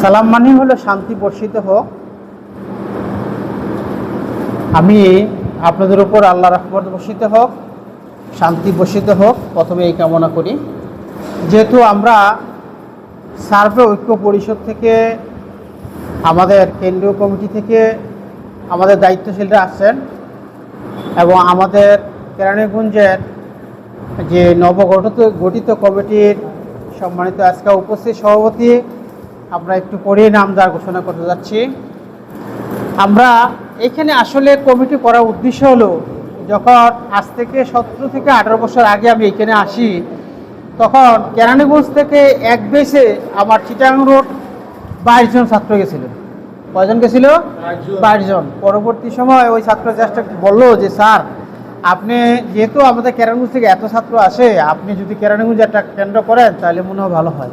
সালাম মানে হলো শান্তি বর্ষিত হোক। আমি আপনাদের উপর আল্লাহ রহমত বর্ষিত হোক, শান্তি বর্ষিত হোক, প্রথমে এই কামনা করি। যেহেতু আমরা সার্ভে ঐক্য পরিষদ থেকে, আমাদের কেন্দ্রীয় কমিটি থেকে আমাদের দায়িত্বশীলরা আছেন এবং আমাদের কেরানীগঞ্জের যে নবগঠিত গঠিত কমিটির সম্মানিত আজকে উপস্থিত সভাপতি আমরা একটু পরেই নামদার ঘোষণা করতে যাচ্ছি। আমরা এখানে আসলে কমিটি করার উদ্দেশ্য হলো যখন আজ থেকে সতেরো থেকে আঠারো বছর আগে আমি এখানে আসি তখন কেরানীগঞ্জ থেকে এক বেসে আমার চিটাং রোড বাইশ জন ছাত্র গেছিল। কয়জন গেছিল? বাইশ জন। পরবর্তী সময় ওই ছাত্র চেষ্টা বলল যে স্যার আপনি যেহেতু আমাদের কেরানীগঞ্জ থেকে এত ছাত্র আসে আপনি যদি কেরানীগঞ্জ একটা কেন্দ্র করেন তাহলে মনে হয় ভালো হয়।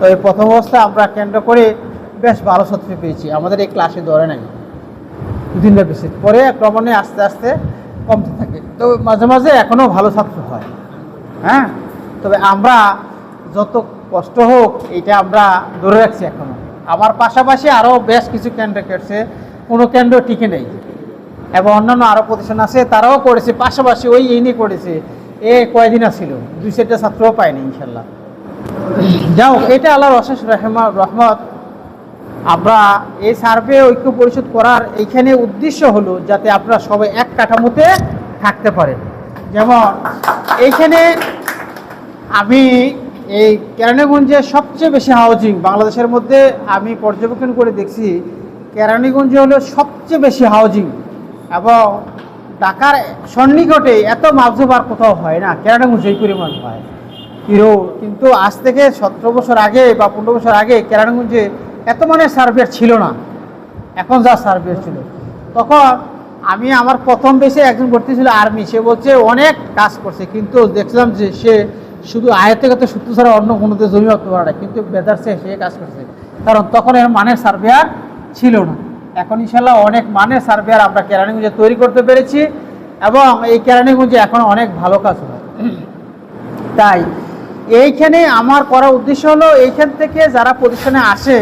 তো এই প্রথম অবস্থা আমরা কেন্দ্র করে বেশ ভালো ছাত্র পেয়েছি। আমাদের এই ক্লাসে ধরে নাই। দুদিন বেশি। পরে ক্রমান্বয়ে আস্তে আস্তে কমতে থাকে। তো মাঝে মাঝে এখনও ভালো ছাত্র হয়। হ্যাঁ? তবে আমরা যত কষ্ট হোক, এটা আমরা ধরে রাখছি এখনও। আমার পাশাপাশি আরও বেশ কিছু কেন্দ্র কেটেছে কোনো কেন্দ্র টিকে নেই। এবং অন্যান্য আরও প্রতিষ্ঠান আছে, তারাও করেছে। পাশাপাশি ওই এই নিয়ে করেছে। এ কয়দিন আসছিল দুই চারটা ছাত্রও পায়নি, ইনশাল্লাহ। যাও এটা আল্লাহর অশেষ রহমা, রহমত। আমরা এই সার্ভে ঐক্য পরিশোধ করার এইখানে উদ্দেশ্য হলো যাতে আপনারা সবাই এক কাঠামোতে থাকতে পারেন। যেমন, এইখানে আমি এই কেরানীগঞ্জে সবচেয়ে বেশি হাউজিং বাংলাদেশের মধ্যে আমি পর্যবেক্ষণ করে দেখছি, কেরানীগঞ্জে হলো সবচেয়ে বেশি হাউজিং এবং ঢাকার সন্নিকটে এত মাপজব আর কোথাও হয় না, কেরানীগঞ্জ এই পরিমাণ হয়। হিরো, কিন্তু আজ থেকে সতেরো বছর আগে বা পনেরো বছর আগে কেরানীগঞ্জে এত মানে সার্ভেয়ার ছিল না। এখন যা সার্ভেয়ার ছিল। তখন আমি আমার প্রথম বেশে একজন ভর্তি ছিল আর্মি সে বলছে, অনেক কাজ করছে। কিন্তু দেখলাম যে সে শুধু আয়ত্তগত সূত্র ছাড়া অন্য কোনোতে জমি রাখতে পারে না, কিন্তু বেদারসে সে কাজ করছে। কারণ তখন এর মানের সার্ভেয়ার ছিল না। এখন ইনশাল্লাহ অনেক মানের সার্ভেয়ার আমরা কেরানীগঞ্জে তৈরি করতে পেরেছি এবং এই কেরানীগঞ্জে এখন অনেক ভালো কাজ হয়। তাই এইখানে আমার করার উদ্দেশ্য হলো, এইখান থেকে যারা প্রতিষ্ঠানে আসে,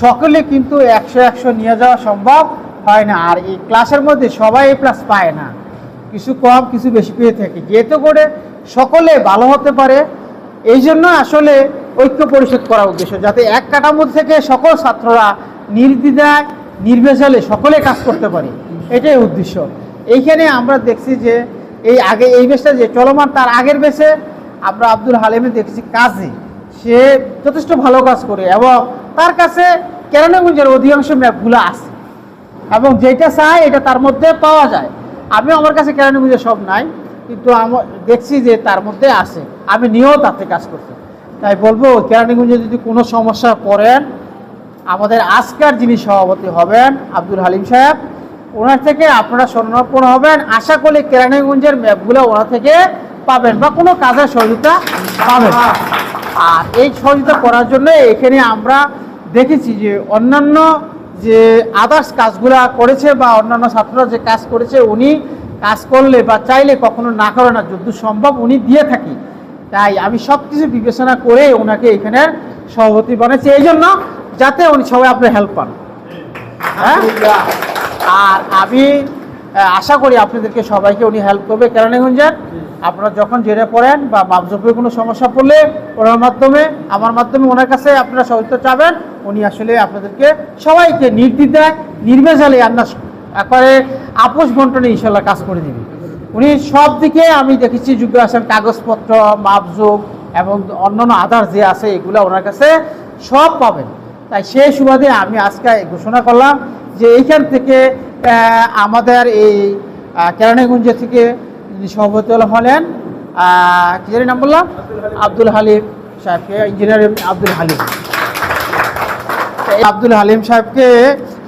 সকলে কিন্তু একশো একশো নিয়ে যাওয়া সম্ভব হয় না। আর এই ক্লাসের মধ্যে সবাই এই প্লাস পায় না। কিছু কম, কিছু বেশি পেয়ে থাকে। যেহেতু করে সকলে ভালো হতে পারে, এই জন্য আসলে ঐক্য পরিষদ করার উদ্দেশ্য। যাতে এক কাঠামো থেকে সকল ছাত্ররা নির্দ্বিধায় নির্ভেজালে সকলে কাজ করতে পারে। এটাই উদ্দেশ্য। এইখানে আমরা দেখছি যে, এই আগে, এই বেশটা যে চলমান, তার আগের বেশে আমরা আব্দুল হালিমে দেখেছি কাজে। সে যথেষ্ট ভালো কাজ করে এবং তার কাছে কেরানীগঞ্জের অধিকাংশ ম্যাপগুলো আছে। এবং যেটা চাই এটা তার মধ্যে পাওয়া যায়। আমি আমার কাছে কেরানীগঞ্জে সব নাই, কিন্তু আমার দেখছি যে তার মধ্যে আছে। আমি নিয়েও তাতে কাজ করছি। তাই বলব, কেরানীগঞ্জে যদি কোনো সমস্যা পড়েন, আমাদের আজকার যিনি সভাপতি হবেন আব্দুল হালিম সাহেব, ওনার থেকে আপনারা স্বর্ণাপন্ন হবেন। আশা করি কেরানীগঞ্জের ম্যাপগুলো ওনার থেকে পাবেন বা কোনো কাজের সহযোগিতা পাবেন। আর এই সহযোগিতা করার জন্য এখানে আমরা দেখেছি যে অন্যান্য যে আদার্স কাজগুলা করেছে বা অন্যান্য ছাত্ররা যে কাজ করেছে, উনি কাজ করলে বা চাইলে কখনো না করে না, যদ্দু সম্ভব উনি দিয়ে থাকি। তাই আমি সব কিছু বিবেচনা করে ওনাকে এখানের সভাপতি বানাচ্ছি এই জন্য যাতে উনি সবাই আপনার হেল্প পান। হ্যাঁ? আর আমি আশা করি আপনাদেরকে সবাইকে উনি হেল্প করবে। কেরানীগঞ্জের আপনারা যখন জেনে পড়েন বা মাপজপের কোনো সমস্যা পড়লে ওনার মাধ্যমে, আমার মাধ্যমে ওনার কাছে আপনারা সহায়তা চাবেন। উনি আসলে আপনাদেরকে সবাইকে নির্দ্বিধায়, নির্ভেজালে আন্দাজ একবারে আপোষ বন্টনে ইনশাল্লাহ কাজ করে দিবে। উনি সব দিকে আমি দেখেছি যুগ আসেন কাগজপত্র মাপজোপ এবং অন্যান্য আধার যে আছে এগুলো ওনার কাছে সব পাবেন। তাই সেই সুবাদে আমি আজকে ঘোষণা করলাম যে এইখান থেকে আমাদের এই কেরানীগঞ্জ থেকে সভাপতি হলেন কি জানি নাম বললাম? আব্দুল হালিম সাহেবকে ইঞ্জিনিয়ার আব্দুল হালিম। এই আব্দুল হালিম সাহেবকে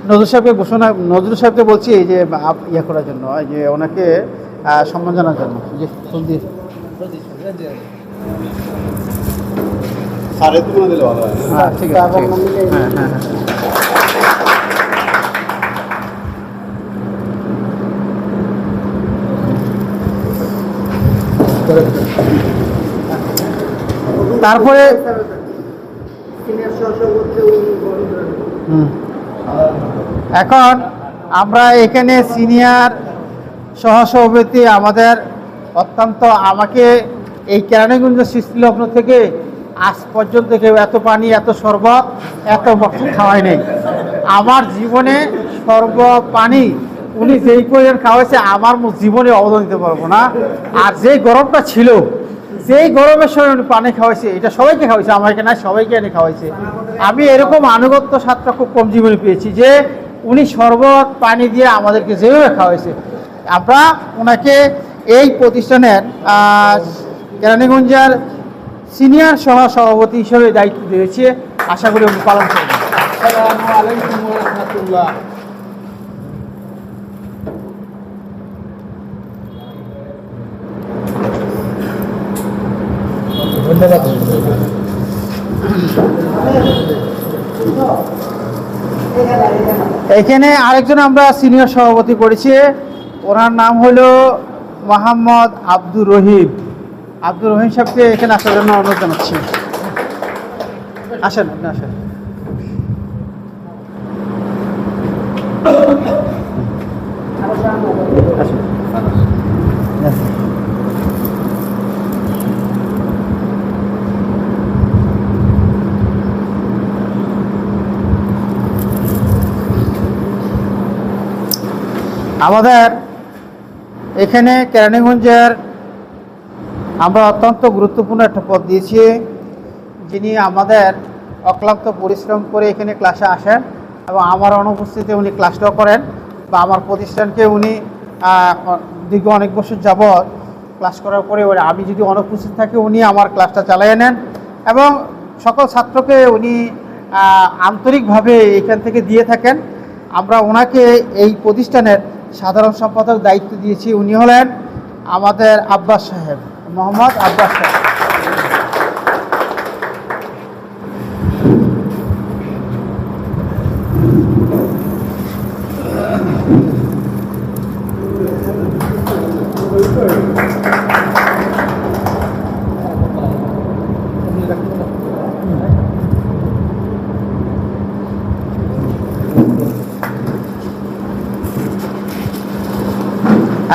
নজরুল সাহেবকে ঘোষণা নজরুল সাহেবকে বলছি যে ইয়ে করার জন্য যে ওনাকে সম্মান জানার জন্য। যে ভালো হয় ঠিক আছে ঠিক আছে। হ্যাঁ হ্যাঁ হ্যাঁ। তারপরে। এখন আমরা এখানে সিনিয়র সহসভাপতি আমাদের অত্যন্ত আমাকে এই কেরানীগঞ্জ সৃষ্টিলগ্ন থেকে আজ পর্যন্ত কেউ এত পানি, এত শরবত, এত বক্স খাওয়াই নেই আমার জীবনে সর্ব পানি উনি যেই পরিমাণ খাওয়াইছে, আমার জীবনে অবদান দিতে পারব না। আর যে গরমটা ছিল, যেই গরমের সময় উনি পানি খাওয়াইছে, এটা সবাইকে খাওয়াইছে, আমাকে না, সবাইকে এনে খাওয়াইছে। আমি এরকম আনুগত্য স্বাদটা খুব কম জীবনে পেয়েছি যে, উনি শরবত, পানি দিয়ে আমাদেরকে যেভাবে খাওয়াইছে। আমরা ওনাকে এই প্রতিষ্ঠানের কেরানীগঞ্জের সিনিয়র সহ সভাপতি হিসেবে দায়িত্ব দিয়েছে। আশা করি উনি পালন করবেন। ধন্যবাদ এখানে আরেকজন আমরা সিনিয়র সভাপতি করেছি ওনার নাম হলো মোহাম্মদ আব্দুর রহিম। আব্দুর রহিম সাহেবকে এখানে আসার জন্য অনুরোধ জানাচ্ছি। আসেন, আপনি আসেন। আসেন। আমাদের এখানে কেরানীগঞ্জের আমরা অত্যন্ত গুরুত্বপূর্ণ একটা পদ দিয়েছি, যিনি আমাদের অক্লান্ত পরিশ্রম করে এখানে ক্লাসে আসেন এবং আমার অনুপস্থিতিতে উনি ক্লাসটাও করেন বা আমার প্রতিষ্ঠানকে উনি দীর্ঘ অনেক বছর যাবৎ ক্লাস করার পরে আমি যদি অনুপস্থিত থাকি উনি আমার ক্লাসটা চালিয়ে নেন এবং সকল ছাত্রকে উনি আন্তরিকভাবে এখান থেকে দিয়ে থাকেন। আমরা ওনাকে এই প্রতিষ্ঠানের সাধারণ সম্পাদক দায়িত্ব দিয়েছি। উনি হলেন আমাদের আব্বাস সাহেব মোহাম্মদ আব্বাস সাহেব।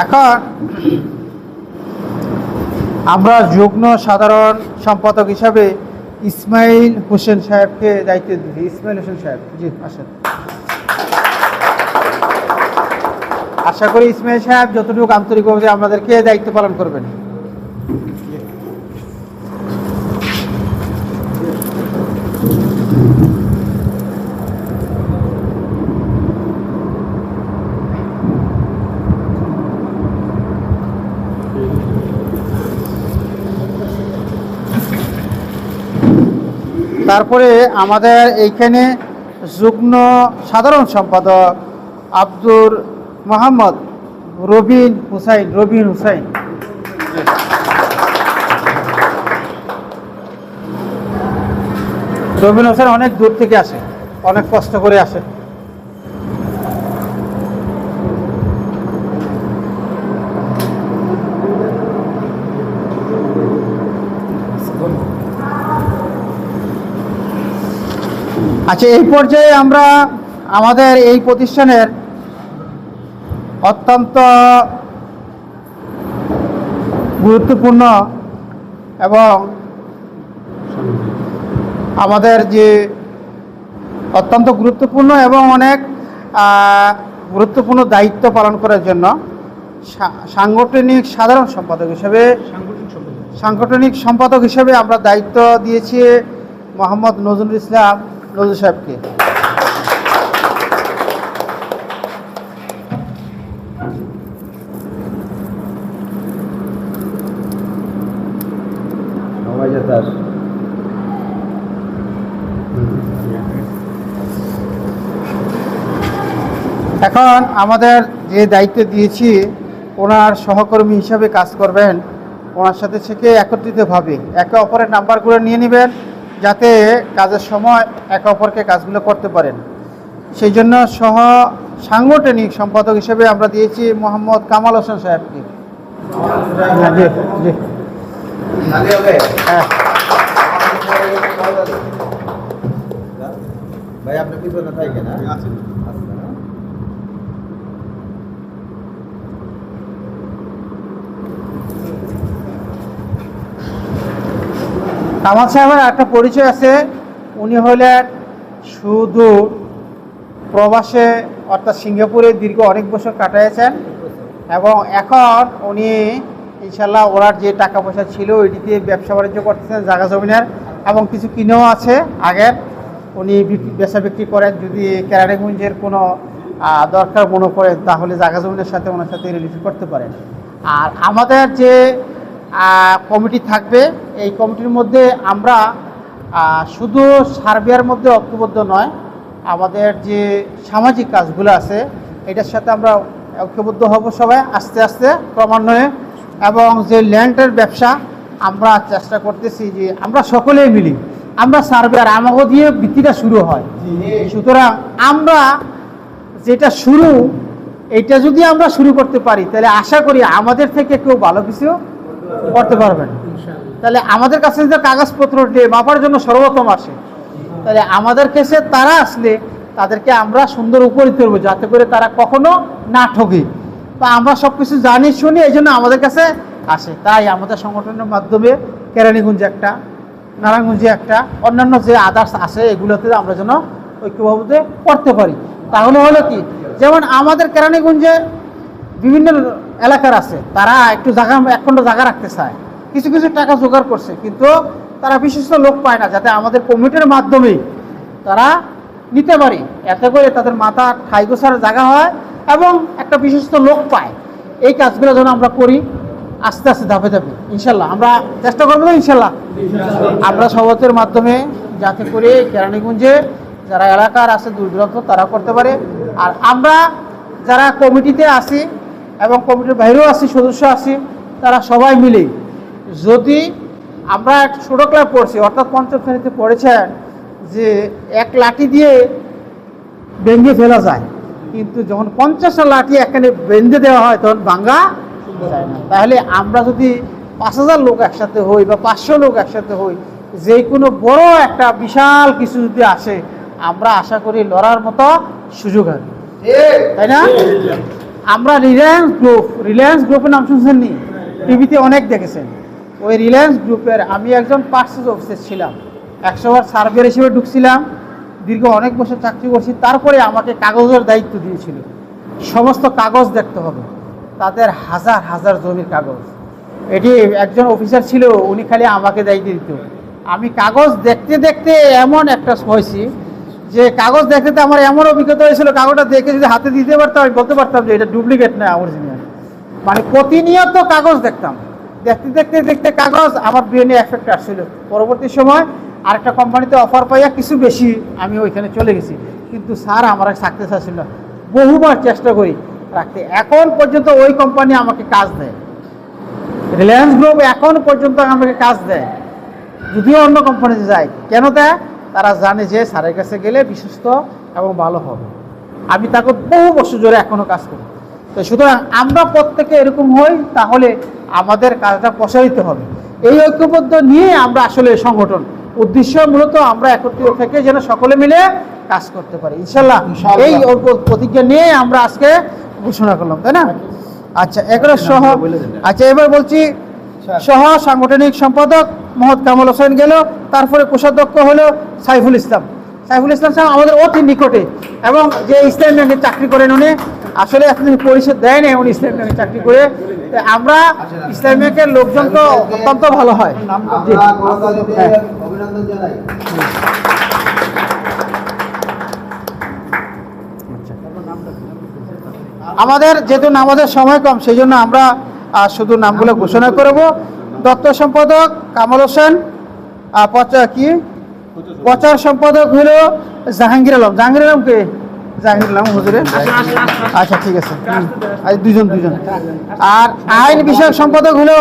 এখন আমরা যুগ্ম সাধারণ সম্পাদক হিসাবে ইসমাইল হোসেন সাহেবকে দায়িত্ব দিচ্ছি। ইসমাইল হোসেন সাহেব, জি, আসেন। আশা করি ইসমাইল সাহেব যতটুকু আন্তরিকভাবে আমাদেরকে দায়িত্ব পালন করবেন। তারপরে আমাদের এইখানে যুগ্ম সাধারণ সম্পাদক আব্দুর মোহাম্মদ রবিন হুসাইন রবিন হুসাইন। রবিন হুসাইন অনেক দূর থেকে আসে, অনেক কষ্ট করে আসে। আচ্ছা এই পর্যায়ে আমরা আমাদের এই প্রতিষ্ঠানের অত্যন্ত গুরুত্বপূর্ণ এবং আমাদের যে অত্যন্ত গুরুত্বপূর্ণ এবং অনেক গুরুত্বপূর্ণ দায়িত্ব পালন করার জন্য সাংগঠনিক সাধারণ সম্পাদক হিসেবে, সাংগঠনিক সম্পাদক হিসেবে আমরা দায়িত্ব দিয়েছি মোহাম্মদ নজরুল ইসলাম। নজরুল সাহেবকে। এখন আমাদের যে দায়িত্ব দিয়েছি ওনার সহকর্মী হিসাবে কাজ করবেন। ওনার সাথে থেকে একত্রিতভাবে একে অপরের নাম্বারগুলো নিয়ে নেবেন। যাতে কাজের সময় একে অপরকে কাজগুলো করতে পারেন। সেই জন্য সহ সাংগঠনিক সম্পাদক হিসেবে আমরা দিয়েছি মোহাম্মদ কামাল হোসেন সাহেবকে। হ্যাঁ, জি জি। হ্যাঁ। ভাই আপনি পিছনে থাকেন হ্যাঁ? কামাল সাহেবের একটা পরিচয় আছে। উনি হলেন শুধু প্রবাসে, অর্থাৎ সিঙ্গাপুরে দীর্ঘ অনেক বছর কাটাইছেন এবং এখন উনি ইনশাল্লাহ ওনার যে টাকা পয়সা ছিল, ওইটি দিয়ে ব্যবসা বাণিজ্য করতেছেন, জায়গা জমিনের এবং কিছু কিনেও আছে। আগের উনি বেচা বিক্রি করেন, যদি কেরানীগঞ্জের কোনো দরকার মনে করেন তাহলে জায়গা জমিনের সাথে ওনার সাথে রিলেটেড করতে পারেন। আর আমাদের যে কমিটি থাকবে। এই কমিটির মধ্যে আমরা শুধু সার্বিয়ার মধ্যে ঐক্যবদ্ধ নয়, আমাদের যে সামাজিক কাজগুলো আছে, এটার সাথে আমরা ঐক্যবদ্ধ হব সবাই আস্তে আস্তে ক্রমান্বয়ে। এবং যে ল্যান্ডের ব্যবসা, আমরা চেষ্টা করতেছি যে আমরা সকলেই মিলি, আমরা সার্বিয়ার আমাকে দিয়ে বৃত্তিটা শুরু হয়। সুতরাং আমরা যেটা শুরু, এটা যদি আমরা শুরু করতে পারি, তাহলে আশা করি আমাদের থেকে কেউ ভালো কিছু করতে পারবেন। তাহলে আমাদের কাছে যে কাগজপত্র দিয়ে মাপার জন্য সর্বোত্তম আসে। তাহলে আমাদের কাছে তারা আসলে তাদেরকে আমরা সুন্দর উপরে তুলবো যাতে করে তারা কখনো না ঠকে বা আমরা সব কিছু জানি শুনি এই জন্য আমাদের কাছে আসে। তাই আমাদের সংগঠনের মাধ্যমে কেরানীগঞ্জে একটা নারায়ণগঞ্জে একটা অন্যান্য যে আদার্স আছে এগুলোতে আমরা যেন ঐক্যভাবে করতে পারি। তাহলে হলো কি? যেমন আমাদের কেরানীগঞ্জে বিভিন্ন এলাকার আছে, তারা একটু জায়গা একখণ্ড জায়গা রাখতে চায়। কিছু কিছু টাকা জোগাড় করছে, কিন্তু তারা বিশিষ্ট লোক পায় না, যাতে আমাদের কমিটির মাধ্যমে তারা নিতে পারে। এতে করে তাদের মাথা ঠাই গোছার জায়গা হয় এবং একটা বিশিষ্ট লোক পায়। এই কাজগুলো যেন আমরা করি, আস্তে আস্তে ধাপে ধাপে। ইনশাল্লাহ, আমরা চেষ্টা করব ইনশাল্লাহ। আমরা সবতের মাধ্যমে যাতে করে কেরানীগঞ্জে যারা এলাকার আছে দূর দূরান্ত তারা করতে পারে। আর আমরা যারা কমিটিতে আছি এবং কমিটির বাইরেও আছি সদস্য আছি তারা সবাই মিলে যদি আমরা একটা ছোটো ক্লাব পড়ছি অর্থাৎ পঞ্চম শ্রেণীতে পড়েছেন যে এক লাঠি দিয়ে ভেঙে ফেলা যায় কিন্তু যখন পঞ্চাশটা লাঠি এখানে বেঁধে দেওয়া হয় তখন ভাঙ্গা যায় না। তাহলে আমরা যদি পাঁচ হাজার লোক একসাথে হই বা পাঁচশো লোক একসাথে হই যে কোনো বড় একটা বিশাল কিছু যদি আসে আমরা আশা করি লড়ার মতো সুযোগ হবে। তাই না? আমরা রিলায়েন্স গ্রুপ রিলায়েন্স গ্রুপের নাম শুনছেন নি টিভিতে অনেক দেখেছেন। ওই রিলায়েন্স গ্রুপের আমি একজন পার্সেস অফিসার ছিলাম। একশো বার সার্ভের হিসেবে ঢুকছিলাম। দীর্ঘ অনেক বছর চাকরি করছি। তারপরে আমাকে কাগজের দায়িত্ব দিয়েছিল। সমস্ত কাগজ দেখতে হবে। তাদের হাজার হাজার জমির কাগজ। এটি একজন অফিসার ছিল, উনি খালি আমাকে দায়িত্ব দিত। আমি কাগজ দেখতে দেখতে এমন একটা হয়েছি যে কাগজ দেখতে আমার এমন অভিজ্ঞতা হয়েছিল, কাগজটা দেখে যদি হাতে দিতে পারতাম, আমি বলতে পারতাম যে এটা ডুপ্লিকেট না অরিজিনাল মানে প্রতিনিয়ত কাগজ দেখতাম। দেখতে দেখতে দেখতে কাগজ, আমার ব্রেনে এফেক্ট আসছিল। পরবর্তী সময় আরেকটা কোম্পানিতে অফার পাইয়া কিছু বেশি আমি ওইখানে চলে গেছি। কিন্তু স্যার আমার সাকসেস আসছিল না। বহুবার চেষ্টা করি রাখতে। এখন পর্যন্ত ওই কোম্পানি আমাকে কাজ দেয়। রিলায়েন্স গ্রুপ এখন পর্যন্ত আমাকে কাজ দেয়। যদিও অন্য কোম্পানিতে যায়। কেন দেয়? তারা জানে যে স্যারের কাছে গেলে বিশ্বস্ত এবং ভালো হবে। আমি তাকে বহু বছর ধরে এখনও কাজ করি। তো সুতরাং আমরা প্রত্যেকে এরকম হই তাহলে আমাদের কাজটা প্রসারিত হবে। এই ঐক্যবদ্ধ নিয়ে আমরা আসলে সংগঠন। উদ্দেশ্য মূলত আমরা একত্রিত থেকে যেন সকলে মিলে কাজ করতে পারি। ইনশাল্লাহ। এই প্রতিজ্ঞা নিয়ে আমরা আজকে ঘোষণা করলাম তাই না? আচ্ছা এগুলো সহ আচ্ছা এবার বলছি সহ সাংগঠনিক সম্পাদক মোহাম্মদ কামাল হোসেন গেল, তারপরে কোষাধ্যক্ষ হলো সাইফুল ইসলাম। সাইফুল ইসলাম সাহেব আমাদের অতি নিকটে এবং যে ইসলাম ব্যাংকে চাকরি করেন উনি, আসলে এখন পরিষদ দেয় না উনি ইসলাম ব্যাংকে চাকরি করে। আমরা ইসলাম ব্যাংকের লোকজন তো অত্যন্ত ভালো হয়। আমাদের যেহেতু আমাদের সময় কম, সেই জন্য আমরা শুধু নামগুলো ঘোষণা করব। দত্ত সম্পাদক কামাল হোসেন কি? প্রচার সম্পাদক হলো জাহাঙ্গীর আলম। জাহাঙ্গীর আলম কে? জাহাঙ্গীর আলম হুজুরে। আচ্ছা ঠিক আছে। দুজন দুজন আর আইন বিষয়ক সম্পাদক হলো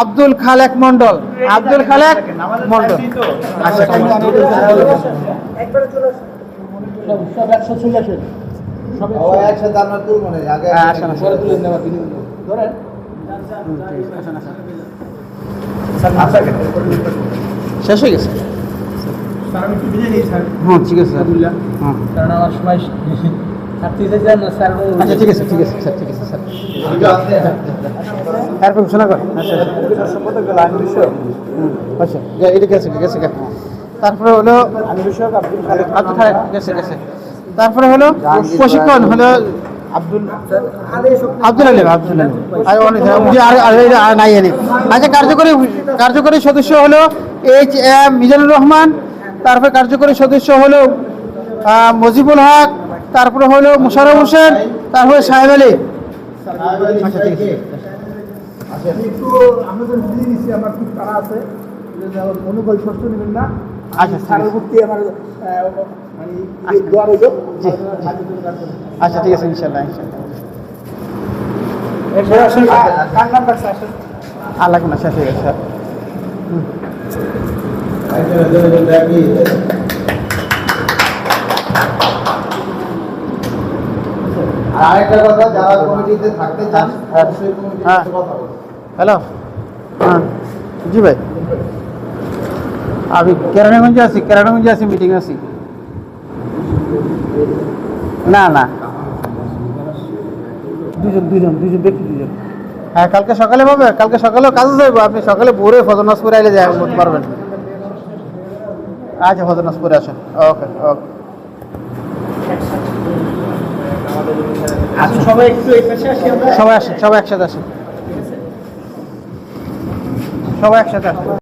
আব্দুল খালেক মন্ডল আব্দুল খালেক মন্ডল আচ্ছা একসাথে শেষ হয়ে গেছে? স্যার আমি একটু স্যার। হ্যাঁ ঠিক আছে স্যার। হ্যাঁ। কারণ আমার সময় আচ্ছা ঠিক আছে ঠিক আছে স্যার ঠিক আছে স্যার। এরকম শোনা কর আচ্ছা আচ্ছা এটা গেছে গেছে গেছে। তারপরে হলো আব্দুল খালেক। গেছে গেছে। তারপরে হলো প্রশিক্ষণ হলো আব্দুল আব্দুল আলী আব্দুল আলী। আর অনেক নাই এনে। আচ্ছা কার্যকরী কার্যকরী সদস্য হলো এইচ এম মিজানুর রহমান তারপরে কার্যকরী সদস্য হলো মজিবুল হক তারপরে হলো মুশারফ হোসেন তারপরে সাহেব আলী। আচ্ছা ঠিক আছে। একটু আমাদের বুঝিয়ে আমার খুব তারা আছে। অনুভব কষ্ট নেবেন না। আচ্ছা, জি, জি। আচ্ছা ঠিক আছে ইনশাল্লাহ ইনশাল্লাহ এরপরে আসেন কার নাম রাখছে আসেন? আর লাগবে না শেষ হয়ে গেছে স্যার। আরেকটা কথা যারা কমিটিতে থাকতে চান হ্যাঁ। অবশ্যই হ্যাঁ। কথা হ্যালো? হ্যাঁ। জি ভাই। আমি কেরানীগঞ্জে আছি কেরানীগঞ্জে আছি মিটিং আছি। না না। দুজন দুজন দুজন ব্যক্তি দুজন। হ্যাঁ কালকে সকালে পাবে কালকে সকালেও কাজে যাইবো। আপনি সকালে ভোরে ফজনাস করে আইলে যাই বলতে পারবেন। আচ্ছা ফজনাস করে আসেন। ওকে ওকে। আচ্ছা সবাই একটু সবাই আসেন সবাই একসাথে আসেন। সবাই একসাথে আসেন।